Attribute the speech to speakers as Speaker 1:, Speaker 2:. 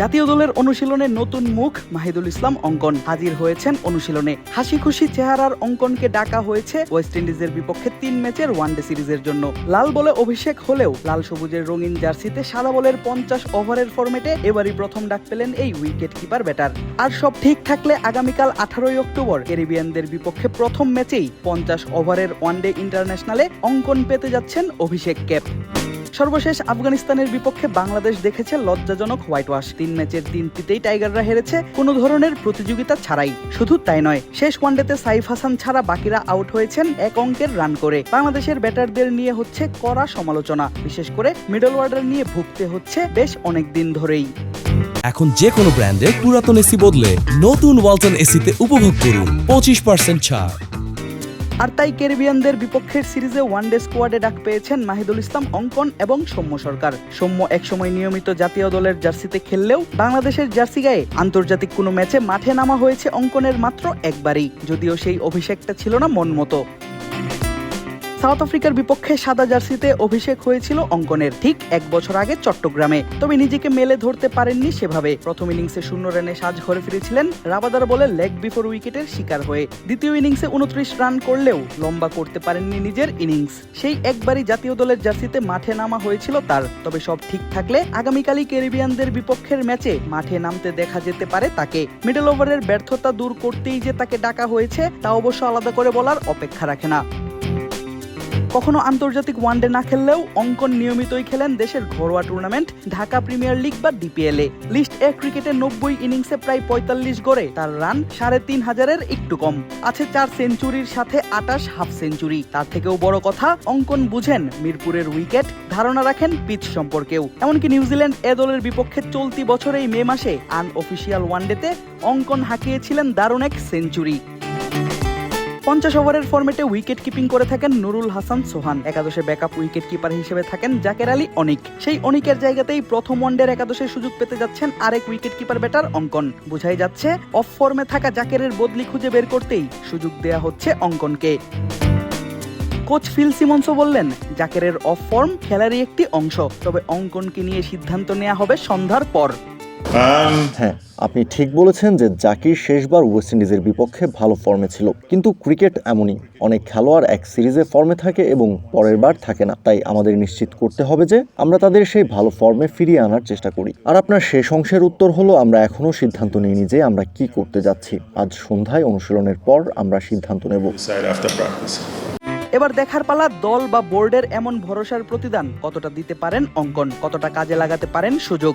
Speaker 1: জাতীয় দলের অনুশীলনে নতুন মুখ মাহিদুল ইসলাম অঙ্কন। হাজির হয়েছেন অনুশীলনে। হাসি খুশি চেহারার অঙ্কনকে ডাকা হয়েছে ওয়েস্ট ইন্ডিজের বিপক্ষে তিন ম্যাচের ওয়ানডে সিরিজের জন্য। লাল বলে অভিষেক হলেও লাল সবুজের রঙিন জার্সিতে সাদা বলের পঞ্চাশ ওভারের ফরম্যাটে এবারই প্রথম ডাক পেলেন এই উইকেট কিপার ব্যাটার। আর সব ঠিক থাকলে আগামীকাল আঠারোই অক্টোবর ক্যারিবিয়ানদের বিপক্ষে প্রথম ম্যাচেই পঞ্চাশ ওভারের ওয়ানডে ইন্টারন্যাশনালে অঙ্কন পেতে যাচ্ছেন অভিষেক ক্যাপ। সর্বশেষ আফগানিস্তানের বিপক্ষে বাংলাদেশ দেখেছে লজ্জাজনক হোয়াইট ওয়াশ তিন ম্যাচের তিনটিতেই টাইগাররা হেরেছে, কোনো ধরনের প্রতিযোগিতা ছাড়াই। শুধু তাই নয়, শেষ ওয়ানডেতে সাইফ হাসান ছাড়া বাকিরা আউট হয়েছেন এক অঙ্কের রান করে। বাংলাদেশের ব্যাটারদের নিয়ে হচ্ছে কড়া সমালোচনা, বিশেষ করে মিডল ওয়ার্ডার নিয়ে ভুগতে হচ্ছে বেশ অনেক দিন ধরেই।
Speaker 2: এখন যে কোনো ব্র্যান্ডের পুরাতন এসি বদলে নতুন ওয়ালটন এসিতে উপভোগ করুন, পঁচিশ পার্সেন্ট ছাড়।
Speaker 1: আর তাই ক্যারিবিয়ানদের বিপক্ষের সিরিজে ওয়ানডে স্কোয়াডে ডাক পেয়েছেন মাহিদুল ইসলাম, অঙ্কন এবং সৌম্য সরকার। সৌম্য একসময় নিয়মিত জাতীয় দলের জার্সিতে খেললেও বাংলাদেশের জার্সি গায়ে আন্তর্জাতিক কোনো ম্যাচে মাঠে নামা হয়েছে অঙ্কনের মাত্র একবারই, যদিও সেই অভিষেকটা ছিল না মন মতো। সাউথ আফ্রিকার বিপক্ষে সাদা জার্সিতে অভিষেক হয়েছিল অঙ্কনের, ঠিক এক বছর আগে চট্টগ্রামে। তবে নিজেকে মেলে ধরতে পারেননি সেভাবে। প্রথম ইনিংসে শূন্য রানে সাজ ঘরে ফিরেছিলেন রাবাদার বলে লেগ বিফোর উইকেটের শিকার হয়ে। দ্বিতীয় ইনিংসে উনত্রিশ রান করলেও লম্বা করতে পারেননি নিজের ইনিংস। সেই একবারই জাতীয় দলের জার্সিতে মাঠে নামা হয়েছিল তার। তবে সব ঠিক থাকলে আগামীকালই ক্যারিবিয়ানদের বিপক্ষের ম্যাচে মাঠে নামতে দেখা যেতে পারে তাকে। মিডল ওভারের ব্যর্থতা দূর করতেই যে তাকে ডাকা হয়েছে, তা অবশ্য আলাদা করে বলার অপেক্ষা রাখে না। কখনো আন্তর্জাতিক ওয়ানডে না খেললেও অঙ্কন নিয়মিতই খেলেন দেশের ঘরোয়া টুর্নামেন্ট ঢাকা প্রিমিয়ার লিগ বা ডিপিএল এ। লিস্ট এ ক্রিকেটে নব্বই ইনিংসে প্রায় পঁয়তাল্লিশ গড়ে, তার রান সাড়ে তিন হাজারের একটু কম। আছে চার সেঞ্চুরির সাথে আটাশ হাফ সেঞ্চুরি তার থেকেও বড় কথা, অঙ্কন বুঝেন মিরপুরের উইকেট ধারণা রাখেন পিচ সম্পর্কেও। এমনকি নিউজিল্যান্ড এ দলের বিপক্ষে চলতি বছরেই মে মাসে আন আনঅফিসিয়াল ওয়ানডেতে অঙ্কন হাঁকিয়েছিলেন দারুণ এক সেঞ্চুরি পঞ্চাশ ওভারের ফর্মেটে উইকেট কিপিং করে থাকেন নুরুল হাসান সোহান। একাদশে ব্যাকআপ উইকেট কিপার হিসেবে থাকেন জাকের আলী অনিক। সেই অনিকের জায়গাতেই প্রথম ওয়ানডের একাদশে সুযোগ পেতে যাচ্ছেন আরেক উইকেট কিপার ব্যাটার অঙ্কন। বোঝাই যাচ্ছে, অফ ফর্মে থাকা জাকেরের বদলি খুঁজে বের করতেই সুযোগ দেয়া হচ্ছে অঙ্কনকে। কোচ ফিল সিমন্সও বললেন, জাকেরের অফ ফর্ম খেলারই একটি অংশ, তবে অঙ্কনকে নিয়ে সিদ্ধান্ত নেওয়া হবে সন্ধ্যার পর।
Speaker 3: হ্যাঁ আপনি ঠিক বলেছেন যে জাকির শেষবার ওয়েস্ট ইন্ডিজের বিপক্ষে ভালো ফর্মে ছিল। কিন্তু ক্রিকেট এমনই অনেক খেলোয়াড় এক সিরিজে ফর্মে থাকে এবং পরের বার থাকে না। তাই আমাদের নিশ্চিত করতে হবে যে আমরা তাদের সেই ভালো ফর্মে ফিরিয়ে আনার চেষ্টা করি। আর আপনার শেষ অংশের উত্তর হলো আমরা এখনও সিদ্ধান্ত নিইনি যে আমরা কি করতে যাচ্ছি। আজ সন্ধ্যায় অনুশীলনের পর আমরা সিদ্ধান্ত নেব.
Speaker 1: এবার দেখার পালা দল বা বোর্ডের এমন ভরসার প্রতিদান কতটা দিতে পারেন অঙ্কন কতটা কাজে লাগাতে পারেন সুযোগ?